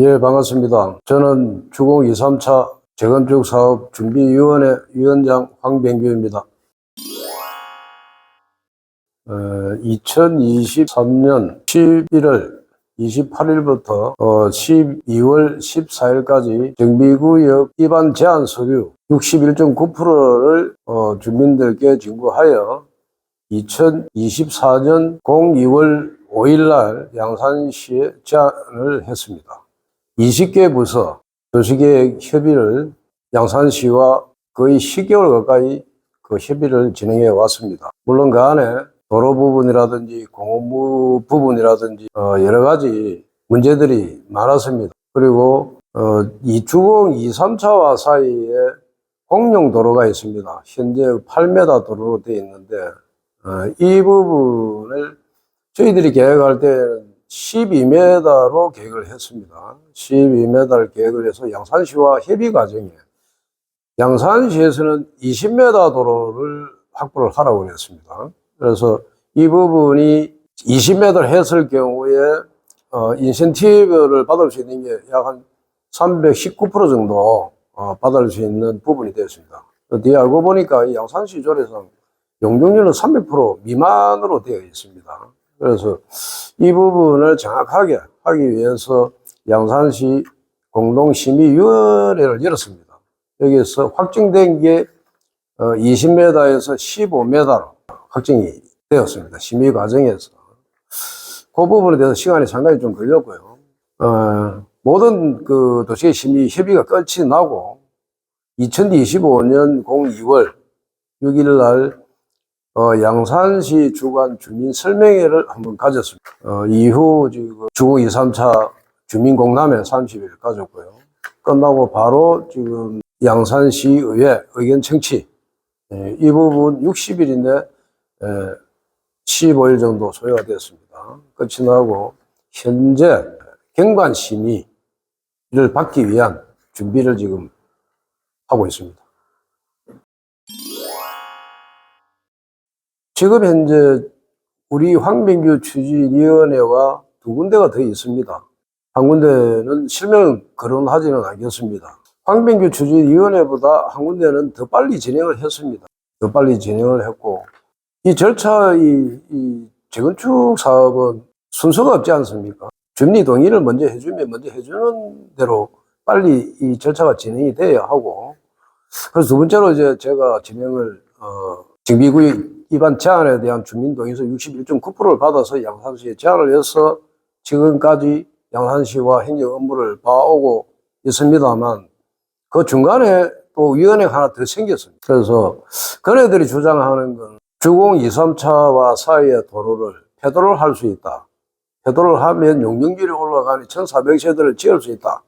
예, 반갑습니다. 저는 주공 2, 3차 재건축 사업 준비위원회 위원장 황병규입니다. 어, 2023년 11월 28일부터 어, 12월 14일까지 정비구역 입안 제한 서류 61.9%를 어, 주민들께 진구하여 2024년 02월 5일날 양산시에 제안을 했습니다. 20개 부서 도시계획 협의를 양산시와 거의 10개월 가까이 그 협의를 진행해 왔습니다. 물론 그 안에 도로 부분이라든지 공업무 부분이라든지 어, 여러 가지 문제들이 많았습니다. 그리고 어, 이 주공 2, 3차와 사이에 공용 도로가 있습니다. 현재 8m 도로로 되어 있는데 어, 이 부분을 저희들이 계획할 때는 12m로 계획을 했습니다. 12m를 계획을 해서 양산시와 협의 과정에 양산시에서는 20m 도로를 확보를 하라고 그랬습니다. 그래서 이 부분이 20m 했을 경우에 어, 인센티브를 받을 수 있는 게 약 한 319% 정도 어, 받을 수 있는 부분이 되었습니다. 그 뒤에 알고 보니까 이 양산시 조례상 용적률은 300% 미만으로 되어 있습니다. 그래서 이 부분을 정확하게 하기 위해서 양산시 공동심의위원회를 열었습니다. 여기서 확정된 게 20m에서 15m로 확정이 되었습니다. 심의 과정에서. 그 부분에 대해서 시간이 상당히 좀 걸렸고요. 어, 모든 그 도시의 심의 협의가 끝이 나고 2025년 02월 6일 날 어, 양산시 주관 주민 설명회를 한번 가졌습니다. 어, 이후 지금 주공 2, 3차 주민공담회 30일 가졌고요. 끝나고 바로 지금 양산시의회 의견 청취 예, 이 부분 60일인데 15일 정도 소요가 됐습니다. 끝이 나고 현재 경관 심의를 받기 위한 준비를 지금 하고 있습니다. 지금 현재 우리 황민규 추진위원회와 두 군데가 더 있습니다. 한 군데는 실명 거론하지는 않겠습니다. 황민규 추진위원회보다 한 군데는 더 빨리 진행을 했습니다. 더 빨리 진행을 했고 이 절차, 이, 이 재건축 사업은 순서가 없지 않습니까? 준리 동의를 먼저 해주면 먼저 해주는 대로 빨리 이 절차가 진행이 돼야 하고 그래서 두 번째로 이제 제가 진행을 어, 정비구역 입안 제한에 대한 주민 동의서 61.9%를 받아서 양산시에 제안을 해서 지금까지 양산시와 행정 업무를 봐오고 있습니다만 그 중간에 또 위원회가 하나 더 생겼습니다. 그래서 그네들이 주장하는 건 주공 2, 3차와 사이의 도로를 폐도를 할 수 있다. 폐도를 하면 용적률이 올라가니 1,400세대를 지을 수 있다.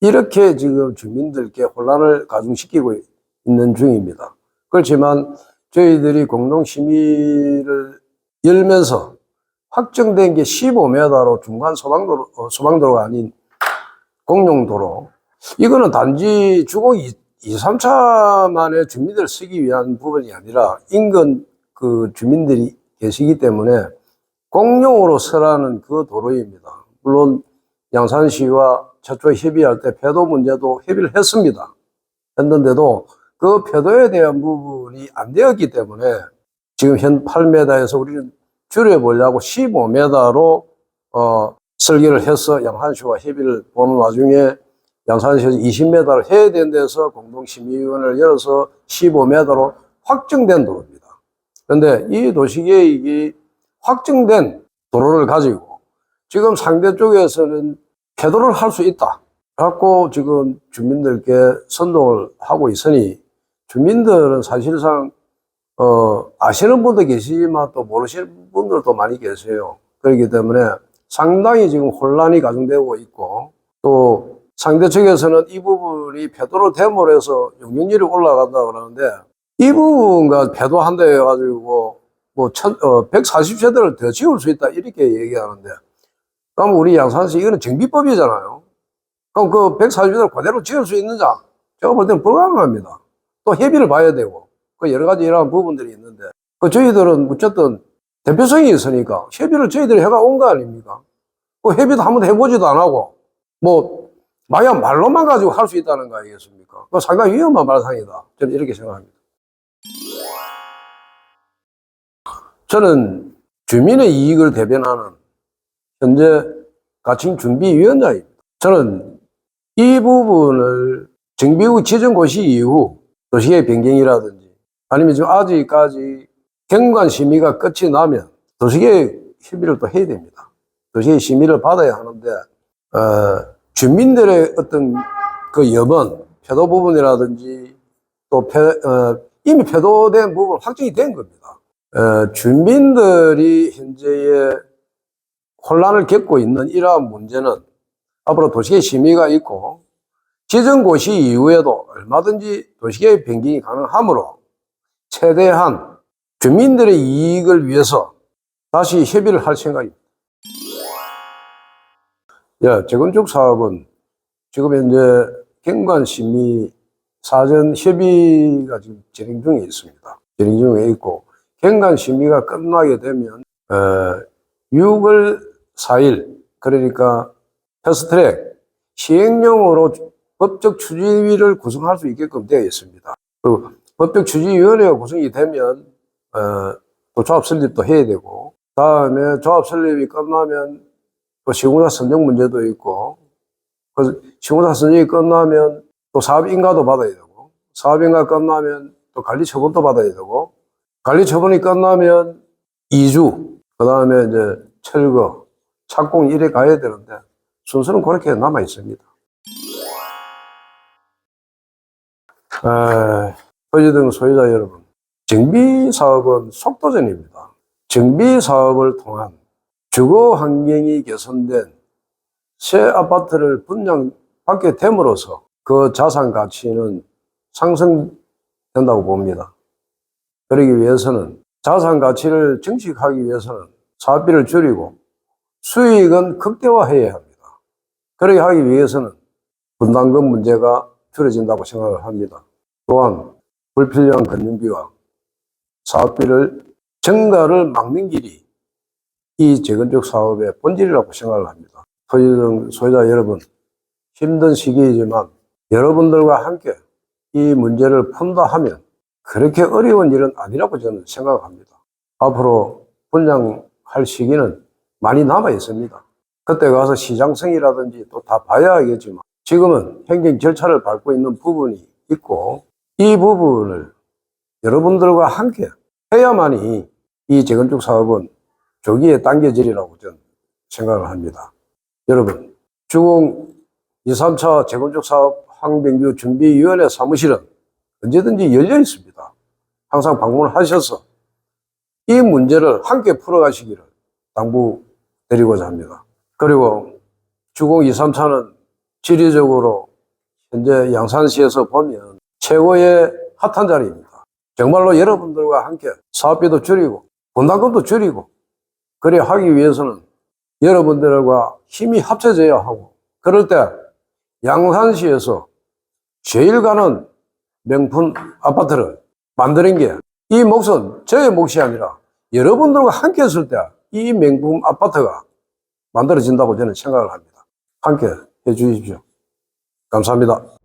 이렇게 지금 주민들께 혼란을 가중시키고 있는 중입니다. 그렇지만 저희들이 공동심의를 열면서 확정된 게 15m로 중간 소방도로, 어, 소방도로가 아닌 공용도로. 이거는 단지 주공 2, 2, 3차만의 주민들 쓰기 위한 부분이 아니라 인근 그 주민들이 계시기 때문에 공용으로 쓰라는 그 도로입니다. 물론 양산시와 최초 협의할 때 폐도 문제도 협의를 했습니다. 했는데도 그 폐도에 대한 부분이 안 되었기 때문에 지금 현 8m에서 우리는 줄여보려고 15m로 어, 설계를 해서 양산시와 협의를 보는 와중에 양산시에서 20m를 해야 되는 데서 공동심의위원회를 열어서 15m로 확정된 도로입니다. 그런데 이 도시계획이 확정된 도로를 가지고 지금 상대 쪽에서는 폐도를 할 수 있다. 갖고 지금 주민들께 선동을 하고 있으니 주민들은 사실상 어, 아시는 분도 계시지만 또 모르시는 분들도 많이 계세요. 그렇기 때문에 상당히 지금 혼란이 가중되고 있고 또 상대 측에서는 이 부분이 폐도로 됨으로 해서 용적률이 올라간다 그러는데 이 부분과 폐도한다 해가지고 뭐 천, 어, 140세대를 더 지을 수 있다 이렇게 얘기하는데 그럼 우리 양산시 이거는 정비법이잖아요. 그럼 그 140세대를 그대로 지을 수 있느냐? 제가 볼 때는 불가능합니다. 또 협의를 봐야 되고 그 여러 가지 이러한 부분들이 있는데 그 저희들은 어쨌든 대표성이 있으니까 협의를 저희들이 해가 온 거 아닙니까? 그 협의도 한 번도 해보지도 안 하고 뭐 마냥 말로만 가지고 할 수 있다는 거 아니겠습니까? 그 상당히 위험한 발상이다. 저는 이렇게 생각합니다. 저는 주민의 이익을 대변하는 현재 가칭 준비위원장입니다. 저는 이 부분을 정비구 지정 고시 이후 도시의 변경이라든지 아니면 지금 아직까지 경관 심의가 끝이 나면 도시계획 심의를 또 해야 됩니다. 도시계획 심의를 받아야 하는데 어, 주민들의 어떤 그 염원, 표도 부분이라든지 또 표, 어, 이미 표도된 부분 확정이 된 겁니다. 어, 주민들이 현재의 혼란을 겪고 있는 이러한 문제는 앞으로 도시계획 심의가 있고 지정고시 이후에도 얼마든지 도시계획 변경이 가능하므로 최대한 주민들의 이익을 위해서 다시 협의를 할 생각입니다. 예, 재건축 사업은 지금 현재 경관 심의 사전 협의가 지금 진행 중에 있습니다. 진행 중에 있고 경관 심의가 끝나게 되면 어, 6월 4일 그러니까 패스트트랙 시행령으로 법적 추진위를 구성할 수 있게끔 되어 있습니다. 그 법적 추진위원회가 구성이 되면 어, 또 조합 설립도 해야 되고 다음에 조합 설립이 끝나면 또 시공사 선정 문제도 있고 그 시공사 선정이 끝나면 또 사업 인가도 받아야 되고 사업 인가 끝나면 또 관리 처분도 받아야 되고 관리 처분이 끝나면 이주 그 다음에 이제 철거 착공 이래 가야 되는데 순서는 그렇게 남아 있습니다. 에, 토지등 소유자 여러분, 정비 사업은 속도전입니다. 정비 사업을 통한 주거 환경이 개선된 새 아파트를 분양받게 됨으로써 그 자산 가치는 상승된다고 봅니다. 그러기 위해서는 자산 가치를 증식하기 위해서는 사업비를 줄이고 수익은 극대화해야 합니다. 그렇게 하기 위해서는 분담금 문제가 줄여진다고 생각을 합니다. 또한 불필요한 건전비와 사업비를 증가를 막는 길이 이 재건축 사업의 본질이라고 생각을 합니다. 토지등 소유자 여러분, 힘든 시기이지만 여러분들과 함께 이 문제를 푼다 하면 그렇게 어려운 일은 아니라고 저는 생각합니다. 앞으로 분양할 시기는 많이 남아 있습니다. 그때 가서 시장성이라든지 또 다 봐야 하겠지만 지금은 행정 절차를 밟고 있는 부분이 있고 이 부분을 여러분들과 함께 해야만이 이 재건축 사업은 조기에 당겨지리라고 저는 생각을 합니다. 여러분, 주공 2, 3차 재건축 사업 황병규 준비위원회 사무실은 언제든지 열려 있습니다. 항상 방문을 하셔서 이 문제를 함께 풀어가시기를 당부드리고자 합니다. 그리고 주공 2, 3차는 지리적으로 현재 양산시에서 보면 최고의 핫한 자리입니다. 정말로 여러분들과 함께 사업비도 줄이고 분담금도 줄이고 그래 하기 위해서는 여러분들과 힘이 합쳐져야 하고 그럴 때 양산시에서 제일 가는 명품 아파트를 만드는 게 이 몫은 저의 몫이 아니라 여러분들과 함께 했을 때 이 명품 아파트가 만들어진다고 저는 생각을 합니다. 함께 해 주십시오. 감사합니다.